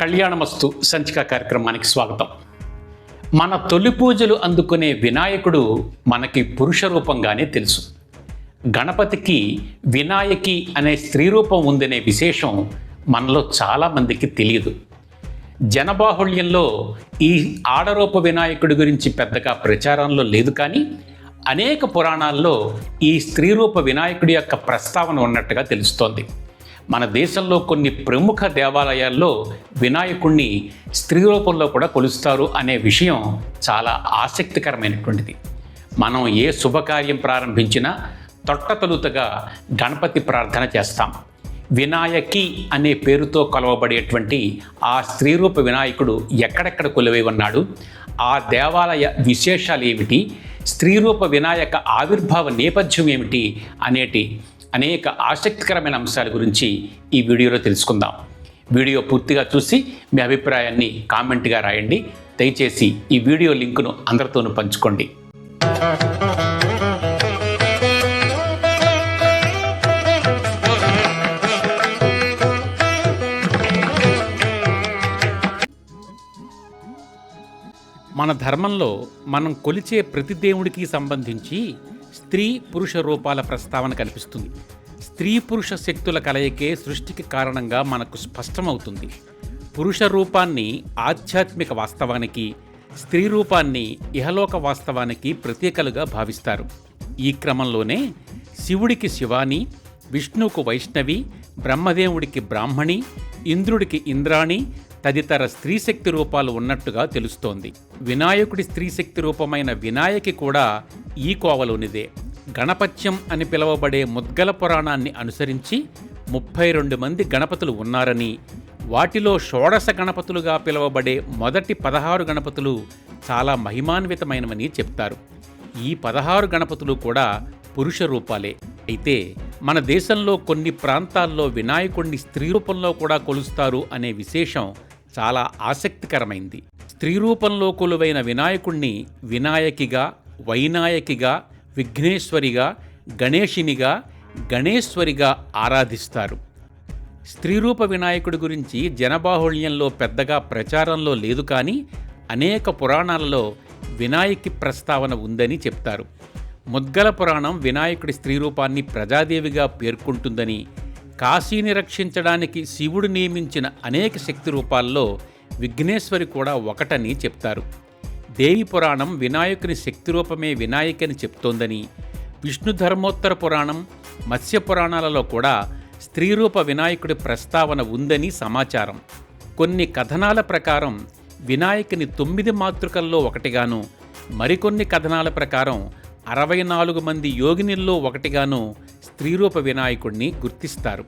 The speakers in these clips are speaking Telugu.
కళ్యాణమస్తు సంచిక కార్యక్రమానికి స్వాగతం. మన తొలి పూజలు అందుకునే వినాయకుడు మనకి పురుష రూపంగానే తెలుసు. గణపతికి వినాయకి అనే స్త్రీ రూపం ఉందనే విశేషం మనలో చాలామందికి తెలియదు. జనబాహుళ్యంలో ఈ ఆడరూప వినాయకుడి గురించి పెద్దగా ప్రచారంలో లేదు కానీ అనేక పురాణాల్లో ఈ స్త్రీ రూప వినాయకుడి యొక్క ప్రస్తావన ఉన్నట్టుగా తెలుస్తోంది. మన దేశంలో కొన్ని ప్రముఖ దేవాలయాల్లో వినాయకుణ్ణి స్త్రీ రూపంలో కూడా కొలుస్తారు అనే విషయం చాలా ఆసక్తికరమైనటువంటిది. మనం ఏ శుభకార్యం ప్రారంభించినా తొట్టతలుతగా గణపతి ప్రార్థన చేస్తాం. వినాయకి అనే పేరుతో కొలవబడేటువంటి ఆ స్త్రీ రూప వినాయకుడు ఎక్కడెక్కడ కొలువై ఉన్నాడు? ఆ దేవాలయ విశేషాలు ఏమిటి స్త్రీ రూప వినాయక ఆవిర్భావ నేపథ్యం ఏమిటి? అనేటి అనేక ఆసక్తికరమైన అంశాల గురించి ఈ వీడియోలో తెలుసుకుందాం. వీడియో పూర్తిగా చూసి మీ అభిప్రాయాన్ని కామెంట్గా రాయండి. దయచేసి ఈ వీడియో లింకును అందరితోనూ పంచుకోండి. మన ధర్మంలో మనం కొలిచే ప్రతి దేవుడికి సంబంధించి స్త్రీ పురుష రూపాల ప్రస్తావన కనిపిస్తుంది. స్త్రీ పురుష శక్తుల కలయికే సృష్టికి కారణంగా మనకు స్పష్టమవుతుంది. పురుష రూపాన్ని ఆధ్యాత్మిక వాస్తవానికి స్త్రీ రూపాన్ని ఇహలోక వాస్తవానికి ప్రతీకలుగా భావిస్తారు. ఈ క్రమంలోనే శివుడికి శివాని విష్ణువుకు వైష్ణవి బ్రహ్మదేవుడికి బ్రాహ్మణి ఇంద్రుడికి ఇంద్రాణి తదితర స్త్రీశక్తి రూపాలు ఉన్నట్టుగా తెలుస్తోంది. వినాయకుడి స్త్రీశక్తి రూపమైన వినాయకి కూడా ఈ కోవలోనిదే. గణపత్యం అని పిలువబడే ముద్గల పురాణాన్ని అనుసరించి ముప్పై రెండు మంది గణపతులు ఉన్నారని వాటిలో షోడశ గణపతులుగా పిలువబడే మొదటి పదహారు గణపతులు చాలా మహిమాన్వితమైనవని చెప్తారు. ఈ పదహారు గణపతులు కూడా పురుష రూపాలే. అయితే మన దేశంలో కొన్ని ప్రాంతాల్లో వినాయకుడిని స్త్రీ రూపంలో కూడా కొలుస్తారు అనే విశేషం చాలా ఆసక్తికరమైంది. స్త్రీ రూపంలో కొలువైన వినాయకుణ్ణి వినాయకిగా వైనాయకిగా విఘ్నేశ్వరిగా గణేషినిగా గణేశ్వరిగా ఆరాధిస్తారు. స్త్రీరూప వినాయకుడి గురించి జనబాహుళ్యంలో పెద్దగా ప్రచారంలో లేదు కానీ అనేక పురాణాలలో వినాయకి ప్రస్తావన ఉందని చెప్తారు. ముద్గల పురాణం వినాయకుడి స్త్రీ రూపాన్ని ప్రజాదేవిగా పేర్కొంటుందని కాశీని రక్షించడానికి శివుడు నియమించిన అనేక శక్తి రూపాల్లో విఘ్నేశ్వరి కూడా ఒకటని చెప్తారు. దేవి పురాణం వినాయకుని శక్తి రూపమే వినాయకని చెప్తోందని విష్ణు ధర్మోత్తర పురాణం మత్స్య పురాణాలలో కూడా స్త్రీరూప వినాయకుడి ప్రస్తావన ఉందని సమాచారం. కొన్ని కథనాల ప్రకారం వినాయకుని తొమ్మిది మాతృకల్లో ఒకటిగాను మరికొన్ని కథనాల ప్రకారం అరవై నాలుగు మంది యోగినిల్లో ఒకటిగాను స్త్రీరూప వినాయకుడిని గుర్తిస్తారు.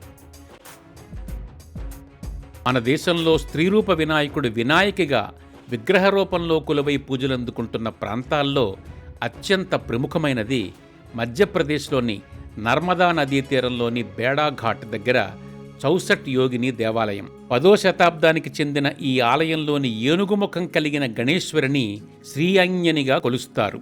మన దేశంలో స్త్రీరూప వినాయకుడు వినాయకిగా విగ్రహ రూపంలో కొలువై పూజలందుకుంటున్న ప్రాంతాల్లో అత్యంత ప్రముఖమైనది మధ్యప్రదేశ్లోని నర్మదా నదీ తీరంలోని బేడాఘాట్ దగ్గర చౌసట్ యోగిని దేవాలయం. పదో శతాబ్దానికి చెందిన ఈ ఆలయంలోని ఏనుగుముఖం కలిగిన గణేశ్వరిని శ్రీఅంజనిగా కొలుస్తారు.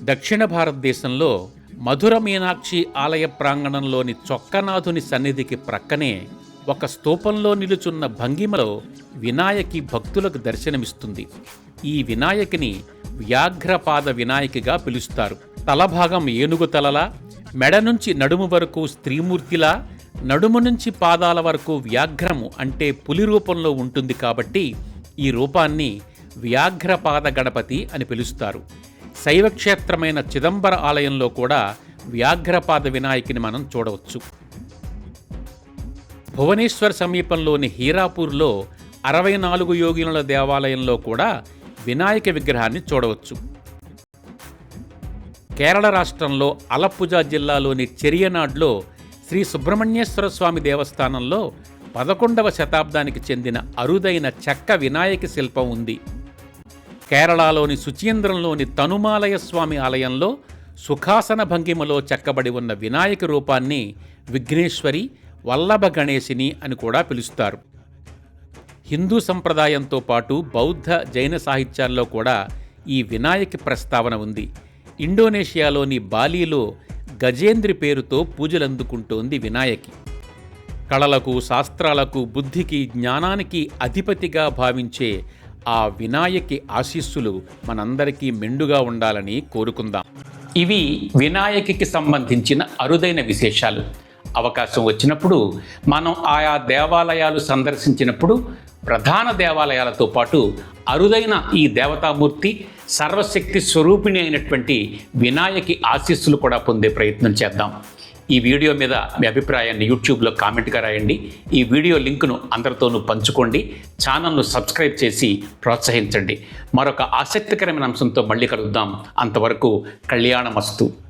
దక్షిణ భారతదేశంలో మధుర మీనాక్షి ఆలయ ప్రాంగణంలోని చొక్కనాథుని సన్నిధికి ప్రక్కనే ఒక స్తూపంలో నిలుచున్న భంగిమలో వినాయకి భక్తులకు దర్శనమిస్తుంది. ఈ వినాయకిని వ్యాఘ్రపాద వినాయకిగా పిలుస్తారు. తలభాగం ఏనుగు తలలా మెడ నుంచి నడుము వరకు స్త్రీమూర్తిలా నడుము నుంచి పాదాల వరకు వ్యాఘ్రము అంటే పులి రూపంలో ఉంటుంది కాబట్టి ఈ రూపాన్ని వ్యాఘ్రపాద గణపతి అని పిలుస్తారు. శైవక్షేత్రమైన చిదంబర ఆలయంలో కూడా వ్యాఘ్రపాద వినాయకుని మనం చూడవచ్చు. భువనేశ్వర్ సమీపంలోని హీరాపూర్లో అరవై నాలుగు యోగినుల దేవాలయంలో కూడా వినాయక విగ్రహాన్ని చూడవచ్చు. కేరళ రాష్ట్రంలో అలప్పుజ జిల్లాలోని చెరియనాడ్లో శ్రీ సుబ్రహ్మణ్యేశ్వర స్వామి దేవస్థానంలో పదకొండవ శతాబ్దానికి చెందిన అరుదైన చెక్క వినాయక శిల్పం ఉంది. కేరళలోని సుచీంద్రంలోని తనుమాలయ స్వామి ఆలయంలో సుఖాసన భంగిమలో చెక్కబడి ఉన్న వినాయక రూపాన్ని విఘ్నేశ్వరి వల్లభ గణేశిని అని కూడా పిలుస్తారు. హిందూ సంప్రదాయంతో పాటు బౌద్ధ జైన సాహిత్యాల్లో కూడా ఈ వినాయక ప్రస్తావన ఉంది. ఇండోనేషియాలోని బాలీలో గజేంద్రి పేరుతో పూజలందుకుంటోంది వినాయకి. కళలకు శాస్త్రాలకు బుద్ధికి జ్ఞానానికి అధిపతిగా భావించే ఆ వినాయకి ఆశీస్సులు మనందరికీ మెండుగా ఉండాలని కోరుకుందాం. ఇవి వినాయకికి సంబంధించిన అరుదైన విశేషాలు. అవకాశం వచ్చినప్పుడు మనం ఆయా దేవాలయాలు సందర్శించినప్పుడు ప్రధాన దేవాలయాలతో పాటు అరుదైన ఈ దేవతామూర్తి సర్వశక్తి స్వరూపిణి అయినటువంటి వినాయకి ఆశీస్సులు కూడా పొందే ప్రయత్నం చేద్దాం. ఈ వీడియో మీద మీ అభిప్రాయాన్ని యూట్యూబ్లో కామెంట్గా రాయండి. ఈ వీడియో లింక్ను అందరితోనూ పంచుకోండి. ఛానల్ను సబ్స్క్రైబ్ చేసి ప్రోత్సహించండి. మరొక ఆసక్తికరమైన అంశంతో మళ్ళీ కలుద్దాం. అంతవరకు కళ్యాణమస్తు.